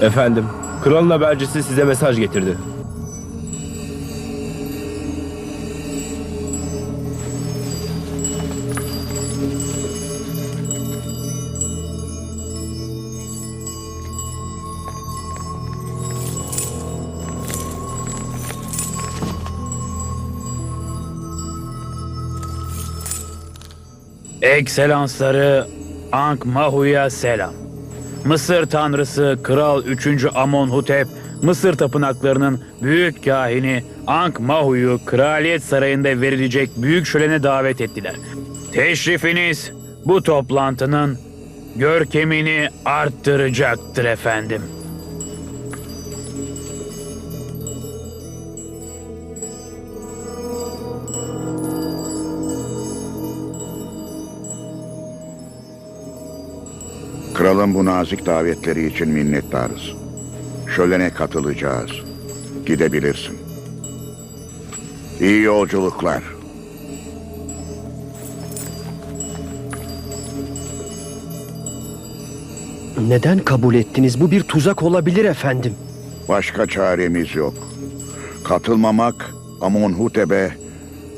Efendim, kralın habercisi size mesaj getirdi. Ekselansları Ankh Mahu'ya selam. Mısır tanrısı Kral 3. Amonhotep, Mısır tapınaklarının büyük kahini Ankh Mahu'yu kraliyet sarayında verilecek büyük şölene davet ettiler. Teşrifiniz bu toplantının görkemini arttıracaktır efendim. Kralın bu nazik davetleri için minnettarız. Şölene katılacağız. Gidebilirsin. İyi yolculuklar. Neden kabul ettiniz? Bu bir tuzak olabilir efendim. Başka çaremiz yok. Katılmamak Amonhotep'e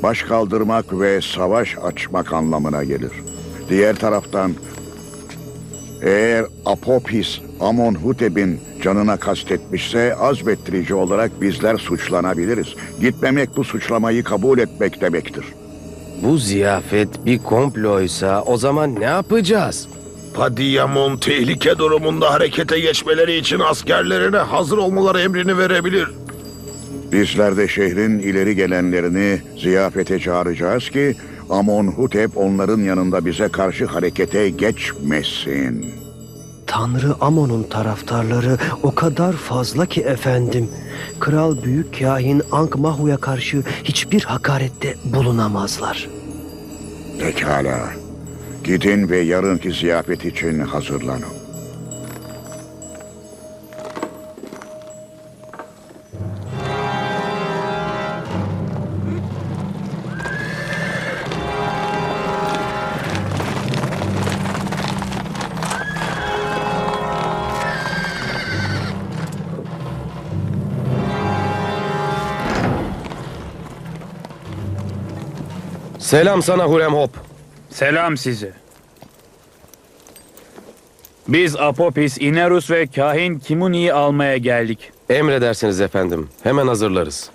baş kaldırmak ve savaş açmak anlamına gelir. Diğer taraftan eğer Apopis Amonhotep'in canına kastetmişse azmettirici olarak bizler suçlanabiliriz. Gitmemek bu suçlamayı kabul etmek demektir. Bu ziyafet bir komploysa o zaman ne yapacağız? Padiyamon tehlike durumunda harekete geçmeleri için askerlerine hazır olmaları emrini verebilir. Bizler de şehrin ileri gelenlerini ziyafete çağıracağız ki Amonhotep onların yanında bize karşı harekete geçmesin. Tanrı Amon'un taraftarları o kadar fazla ki efendim. Kral Büyük Kahin Ankh-Mahu'ya karşı hiçbir hakarette bulunamazlar. Pekala. Gidin ve yarınki ziyafet için hazırlanın. Selam sana Hurem Hop. Selam size. Biz Apopis, Inerus ve kahin Kimuni'yi almaya geldik. Emredersiniz efendim. Hemen hazırlarız.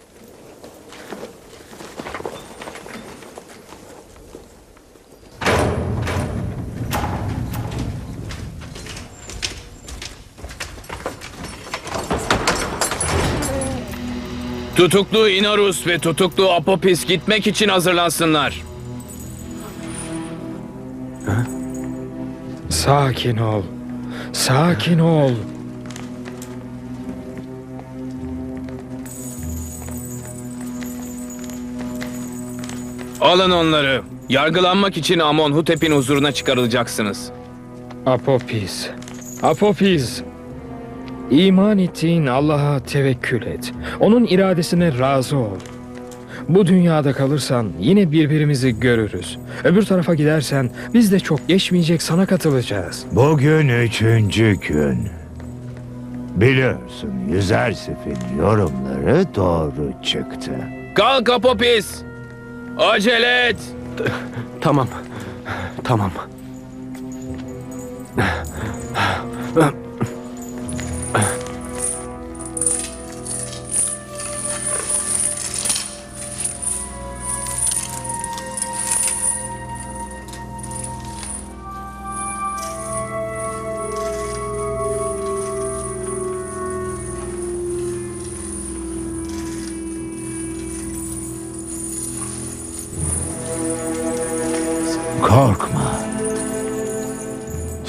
Tutuklu Inarus ve tutuklu Apopis gitmek için hazırlansınlar. Sakin ol. Sakin ol. Alın onları. Yargılanmak için Amonhotep'in huzuruna çıkarılacaksınız. Apopis. Apopis. İman ettiğin Allah'a tevekkül et. Onun iradesine razı ol. Bu dünyada kalırsan yine birbirimizi görürüz. Öbür tarafa gidersen biz de çok geçmeyecek sana katılacağız. Bugün üçüncü gün. Biliyorsun Yüzersif'in yorumları doğru çıktı. Kalk Apopis! Acele et! Tamam. Tamam.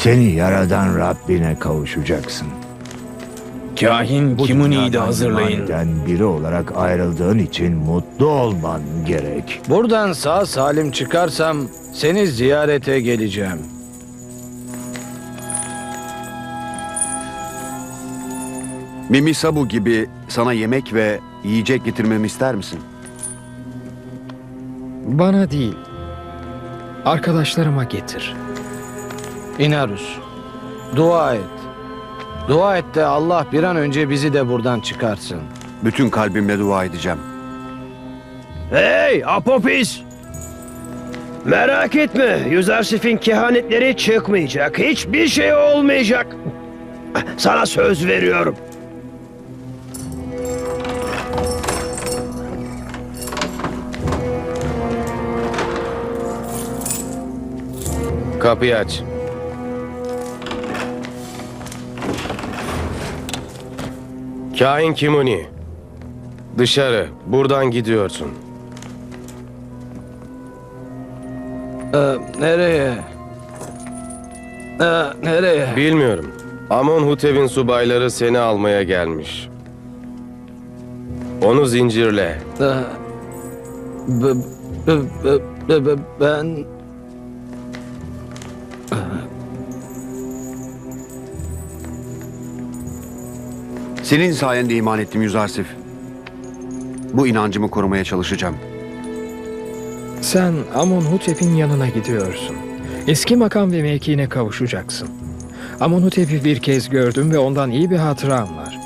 Seni yaradan Rabbine kavuşacaksın. Kahin Bu Kimuni'yi de dünyadan hazırlayın. imaniden biri olarak ayrıldığın için mutlu olman gerek. Buradan sağ salim çıkarsam seni ziyarete geleceğim. Mimi Sabu gibi sana yemek ve yiyecek getirmemi ister misin? Bana değil. Arkadaşlarıma getir. İnarus, dua et. Dua et de Allah bir an önce bizi de buradan çıkarsın. Bütün kalbimle dua edeceğim. Hey Apopis! Merak etme, Yüzersif'in kehanetleri çıkmayacak. Hiçbir şey olmayacak. Sana söz veriyorum. Kapıyı aç. Kain Kimuni. Dışarı. Buradan gidiyorsun. Ee, nereye? Ee, nereye? Bilmiyorum. Amonhotep'in subayları seni almaya gelmiş. Onu zincirle. Ee, ben... Senin sayende iman ettim Yüzarsif. Bu inancımı korumaya çalışacağım. Sen Amonhotep'in yanına gidiyorsun. Eski makam ve mevkiine kavuşacaksın. Amonhotep'i bir kez gördüm ve ondan iyi bir hatıram var.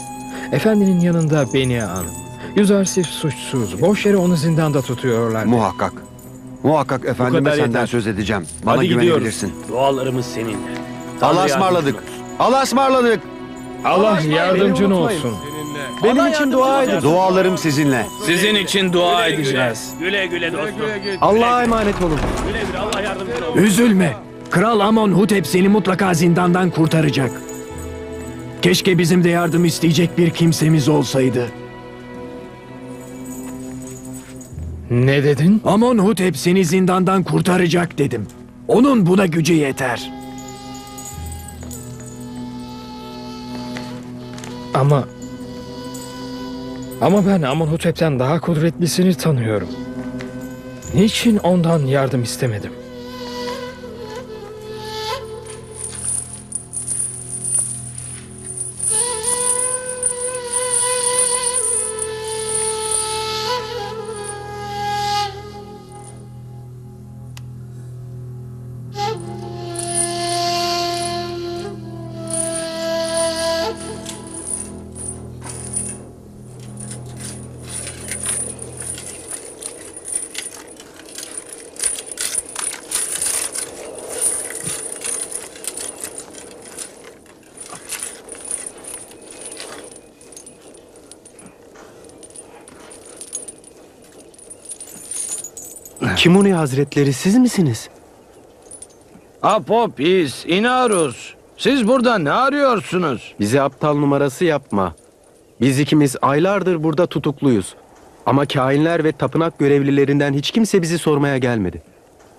Efendinin yanında beni an. Yüzarsif suçsuz. Boş yere onu zindanda tutuyorlar. Muhakkak. Muhakkak efendime kadar senden yeter. söz edeceğim. Bana Hadi gidiyoruz. güvenebilirsin. Dualarımız seninle. Allah'a ısmarladık. Allah'a ısmarladık. Allah yardımcın olsun. Benim için dua edin. Dualarım sizinle. Sizin için dua edeceğiz. Güle güle dostum. Allah'a emanet olun. Güle güle Allah yardımcın olsun. Üzülme. Kral Amonhotep seni mutlaka zindandan kurtaracak. Keşke bizim de yardım isteyecek bir kimsemiz olsaydı. Ne dedin? Amonhotep seni zindandan kurtaracak dedim. Onun buna gücü yeter. Ama... Ama ben Amonhotep'ten daha kudretlisini tanıyorum. Niçin ondan yardım istemedim? Kimuni Hazretleri siz misiniz? Apopis, Inarus. Siz burada ne arıyorsunuz? Bize aptal numarası yapma. Biz ikimiz aylardır burada tutukluyuz. Ama kainler ve tapınak görevlilerinden hiç kimse bizi sormaya gelmedi.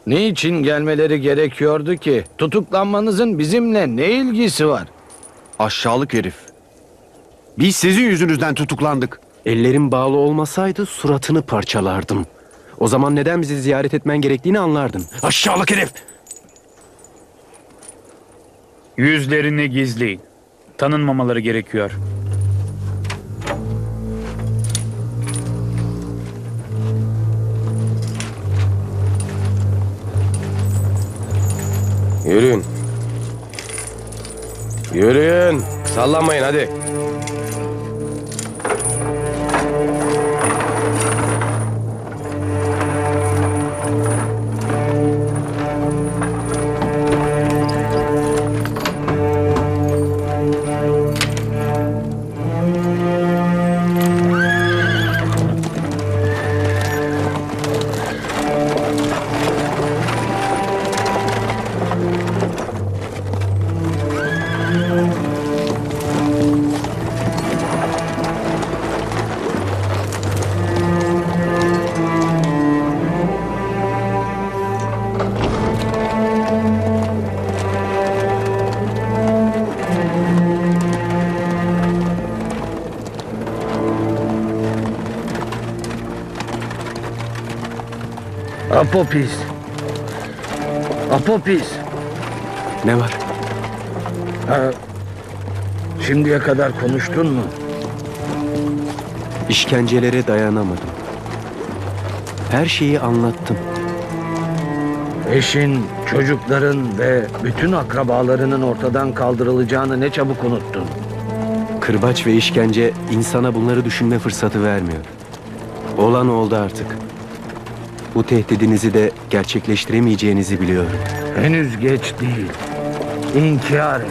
Niçin gelmeleri gerekiyordu ki? Tutuklanmanızın bizimle ne ilgisi var? Aşağılık herif. Biz sizin yüzünüzden tutuklandık. Ellerim bağlı olmasaydı suratını parçalardım. O zaman neden bizi ziyaret etmen gerektiğini anlardın. Aşağılık herif. Yüzlerini gizleyin. Tanınmamaları gerekiyor. Yürüyün. Yürüyün. Sallanmayın hadi. Apopis. Apopis. Ne var? Ha, şimdiye kadar konuştun mu? İşkencelere dayanamadım. Her şeyi anlattım. Eşin, çocukların ve bütün akrabalarının ortadan kaldırılacağını ne çabuk unuttun. Kırbaç ve işkence insana bunları düşünme fırsatı vermiyor. Olan oldu artık. Bu tehdidinizi de gerçekleştiremeyeceğinizi biliyorum. Henüz geç değil. İnkar et.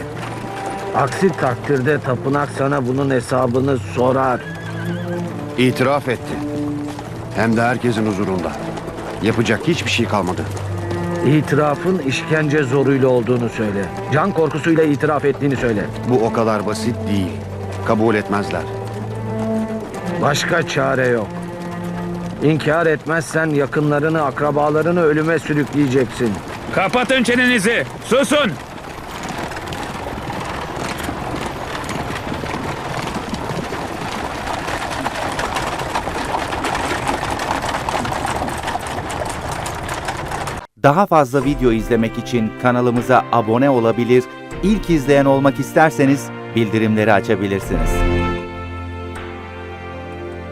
Aksi takdirde tapınak sana bunun hesabını sorar. İtiraf etti. Hem de herkesin huzurunda. Yapacak hiçbir şey kalmadı. İtirafın işkence zoruyla olduğunu söyle. Can korkusuyla itiraf ettiğini söyle. Bu o kadar basit değil. Kabul etmezler. Başka çare yok. İnkar etmezsen yakınlarını, akrabalarını ölüme sürükleyeceksin. Kapatın çenenizi. Susun. Daha fazla video izlemek için kanalımıza abone olabilir, ilk izleyen olmak isterseniz bildirimleri açabilirsiniz.